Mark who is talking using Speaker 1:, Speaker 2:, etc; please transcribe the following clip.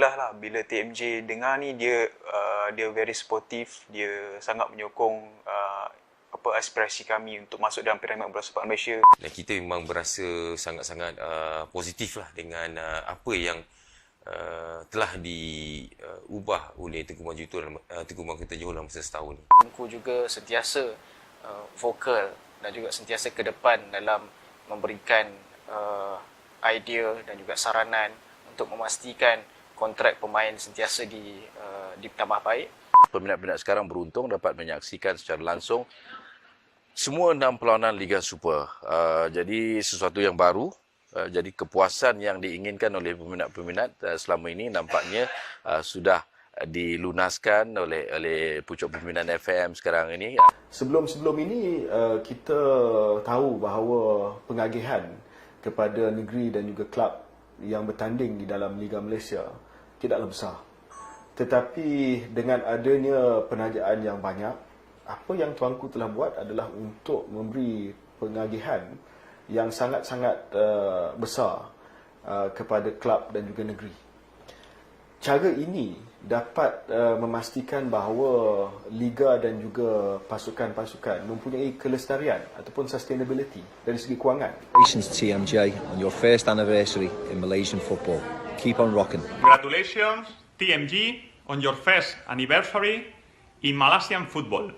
Speaker 1: Alhamdulillah lah bila TMJ dengar ni dia uh, dia very supportive, dia sangat menyokong uh, apa aspirasi kami untuk masuk dalam Pyramid Bola Sepak Malaysia.
Speaker 2: Dan kita memang berasa sangat-sangat uh, positif lah dengan uh, apa yang uh, telah diubah uh, oleh Tengku Maju Johor, uh, Tengku Maju Johor dalam masa setahun ni.
Speaker 3: Tengku juga sentiasa uh, vokal dan juga sentiasa ke depan dalam memberikan uh, idea dan juga saranan untuk memastikan kontrak pemain sentiasa di uh, ditambah baik.
Speaker 4: Peminat-peminat sekarang beruntung dapat menyaksikan secara langsung semua enam perlawanan Liga Super. Uh, jadi sesuatu yang baru. Uh, jadi kepuasan yang diinginkan oleh peminat-peminat uh, selama ini nampaknya uh, sudah dilunaskan oleh oleh pucuk pembinaan FM sekarang ini.
Speaker 5: Sebelum-sebelum ini uh, kita tahu bahawa pengagihan kepada negeri dan juga klub yang bertanding di dalam Liga Malaysia tidaklah besar. Tetapi dengan adanya penajaan yang banyak, apa yang tuanku telah buat adalah untuk memberi pengagihan yang sangat-sangat uh, besar uh, kepada klub dan juga negeri. Cara ini dapat uh, memastikan bahawa liga dan juga pasukan-pasukan mempunyai kelestarian ataupun sustainability dari segi kewangan.
Speaker 6: Congratulations TMJ on your first anniversary in Malaysian football. Keep on rocking.
Speaker 7: Congratulations, TMG, on your first anniversary in Malaysian football.